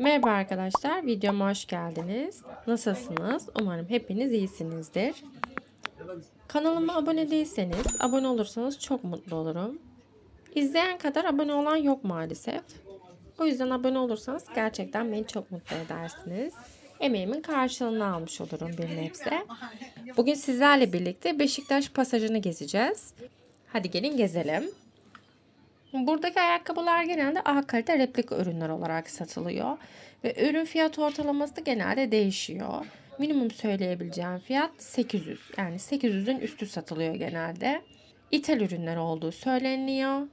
Merhaba arkadaşlar, videoma hoş geldiniz. Nasılsınız? Umarım hepiniz iyisinizdir. Kanalıma abone değilseniz, abone olursanız çok mutlu olurum. İzleyen kadar abone olan yok maalesef. O yüzden abone olursanız gerçekten beni çok mutlu edersiniz. Emeğimin karşılığını almış olurum bir nebze. Bugün sizlerle birlikte Beşiktaş pasajını gezeceğiz. Hadi gelin gezelim. Buradaki ayakkabılar genelde A kalite replika ürünler olarak satılıyor. Ve ürün fiyat ortalaması da genelde değişiyor. Minimum söyleyebileceğim fiyat 800. Yani 800'ün üstü satılıyor genelde. İthal ürünler olduğu söyleniyor.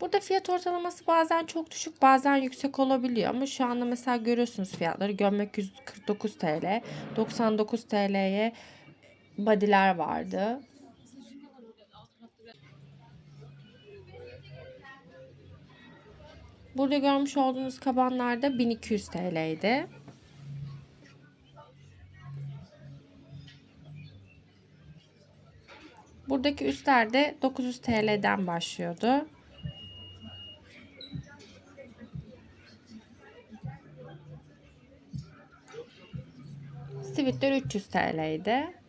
Burada fiyat ortalaması bazen çok düşük bazen yüksek olabiliyor ama şu anda mesela görüyorsunuz fiyatları gömlek 149 TL 99 TL'ye body'ler vardı. Burada görmüş olduğunuz kabanlar da 1200 TL'ydi. Buradaki üstler de 900 TL'den başlıyordu. Sivitler 300 TL'ydi.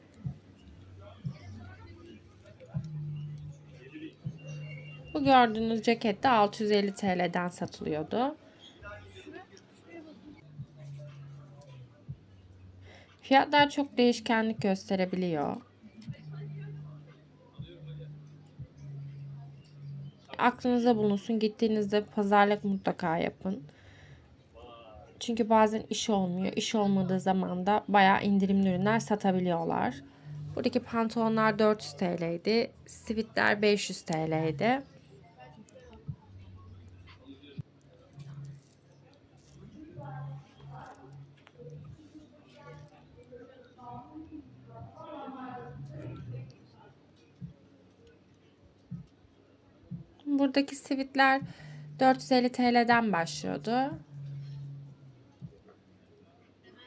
Gördüğünüz ceket de 650 TL'den satılıyordu. Fiyatlar çok değişkenlik gösterebiliyor. Aklınıza bulunsun. Gittiğinizde pazarlık mutlaka yapın. Çünkü bazen iş olmuyor. İş olmadığı zaman da bayağı indirimli ürünler satabiliyorlar. Buradaki pantolonlar 400 TL'ydi. Sivitler 500 TL'ydi. Buradaki sivitler 450 TL'den başlıyordu.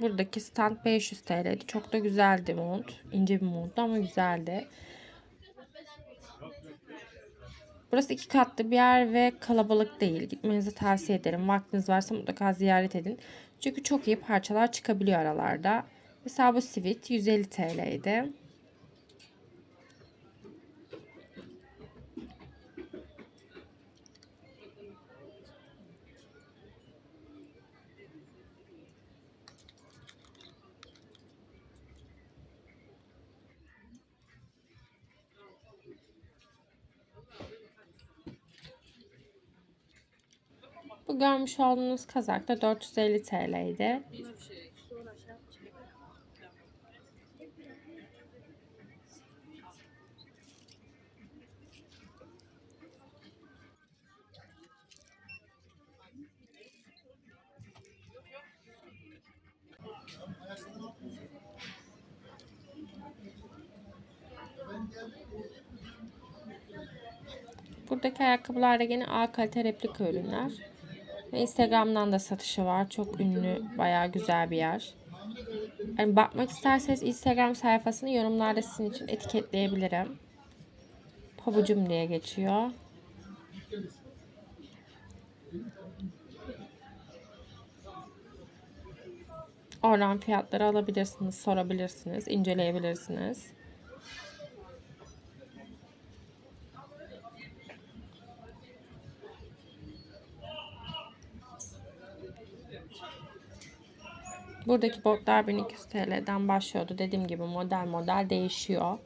Buradaki stand 500 TL'ydi. Çok da güzeldi mont. İnce bir monttu ama güzeldi. Burası iki katlı bir yer ve kalabalık değil. Gitmenizi tavsiye ederim. Vaktiniz varsa mutlaka ziyaret edin. Çünkü çok iyi parçalar çıkabiliyor aralarda. Mesela bu sivit 150 TL'ydi. Bu görmüş olduğunuz kazak da 450 TL'ydi. Buradaki ayakkabılar da yine A kalite replika ürünler. Ve Instagram'dan da satışı var. Çok ünlü, bayağı güzel bir yer. Yani bakmak isterseniz Instagram sayfasını yorumlarda sizin için etiketleyebilirim. Pabucum diye geçiyor. Oradan fiyatları alabilirsiniz, sorabilirsiniz, inceleyebilirsiniz. Buradaki botlar 1200 TL'den başlıyordu. Dediğim gibi model model değişiyor.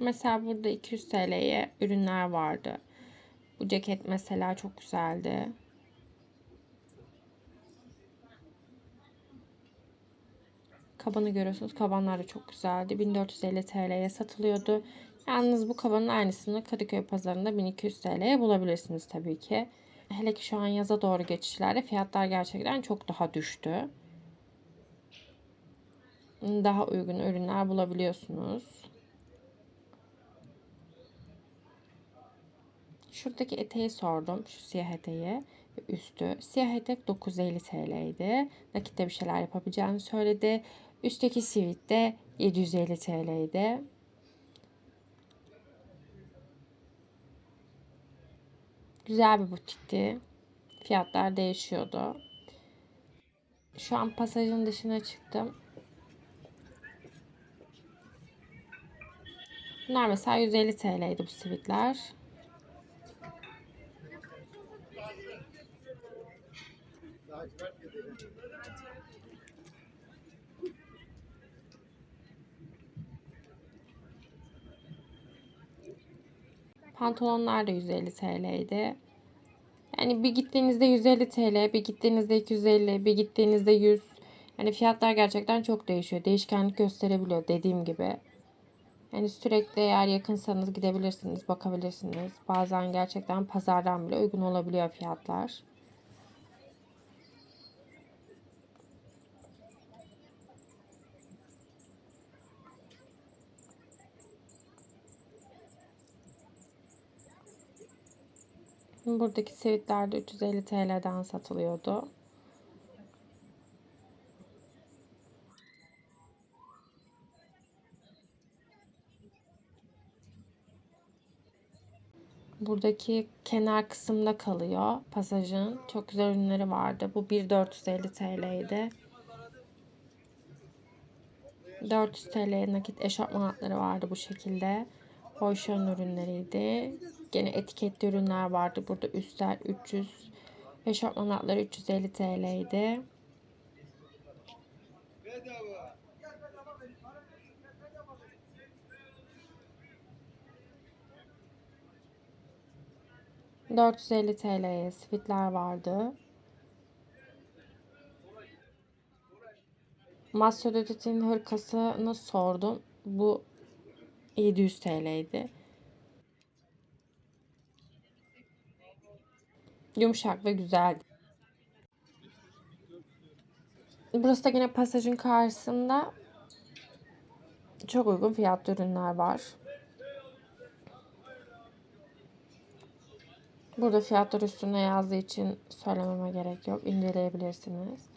Mesela burada 200 TL'ye ürünler vardı. Bu ceket mesela çok güzeldi. Kabanı görüyorsunuz. Kabanlar da çok güzeldi. 1450 TL'ye satılıyordu. Yalnız bu kabanın aynısını Kadıköy pazarında 1200 TL'ye bulabilirsiniz tabii ki. Hele ki şu an yaza doğru geçişlerde fiyatlar gerçekten çok daha düştü. Daha uygun ürünler bulabiliyorsunuz. Şuradaki eteği sordum. Şu siyah eteği. üstü. Siyah etek 950 TL'ydi. Nakitte bir şeyler yapabileceğini söyledi. Üstteki sivit de 750 TL'ydi. Güzel bir butikti. Fiyatlar değişiyordu. Şu an pasajın dışına çıktım. Bunlar mesela 150 TL'ydi bu sivitler. Pantolonlar da 150 TL'ydi. Yani bir gittiğinizde 150 TL, bir gittiğinizde 250, bir gittiğinizde 100. Yani fiyatlar gerçekten çok değişiyor. Değişkenlik gösterebiliyor dediğim gibi. Yani sürekli eğer yakınsanız gidebilirsiniz, bakabilirsiniz. Bazen gerçekten pazardan bile uygun olabiliyor fiyatlar. Buradaki sivitler de 350 TL'den satılıyordu. Buradaki kenar kısımda kalıyor pasajın. Çok güzel ürünleri vardı. Bu 1.450 TL'ydi. 400 TL nakit eşofman altları vardı bu şekilde. Hoşon ürünleriydi. Gene etiketli ürünler vardı. Burada üstler 300. Eşofman altları 350 TL'ydi. ...450 TL'ye sivitler vardı. Masyodetet'in hırkasını sordum. Bu 700 TL'ydi. Yumuşak ve güzeldi. Burası da yine pasajın karşısında çok uygun fiyatlı ürünler var. Burada fiyatlar üstüne yazdığı için söylememe gerek yok. İnceleyebilirsiniz.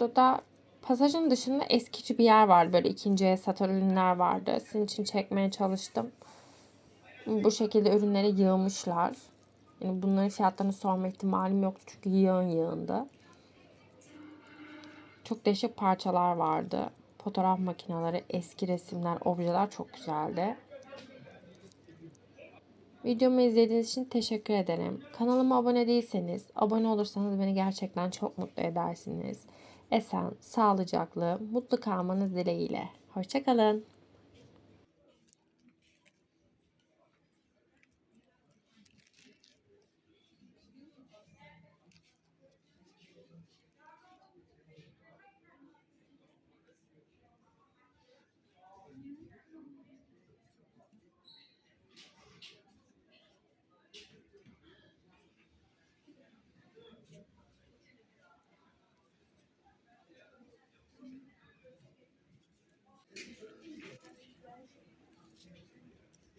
Burada da pasajın dışında eskici bir yer vardı. Böyle ikinci el satan ürünler vardı. Sizin için çekmeye çalıştım. Bu şekilde ürünlere yığmışlar. Yani bunların fiyatlarını sorma ihtimalim yoktu çünkü yığın yığındı. Çok değişik parçalar vardı. Fotoğraf makineleri, eski resimler, objeler çok güzeldi. Videomu izlediğiniz için teşekkür ederim. Kanalıma abone değilseniz, abone olursanız beni gerçekten çok mutlu edersiniz. Esen, sağlıcaklı, mutlu kalmanız dileğiyle. Hoşçakalın.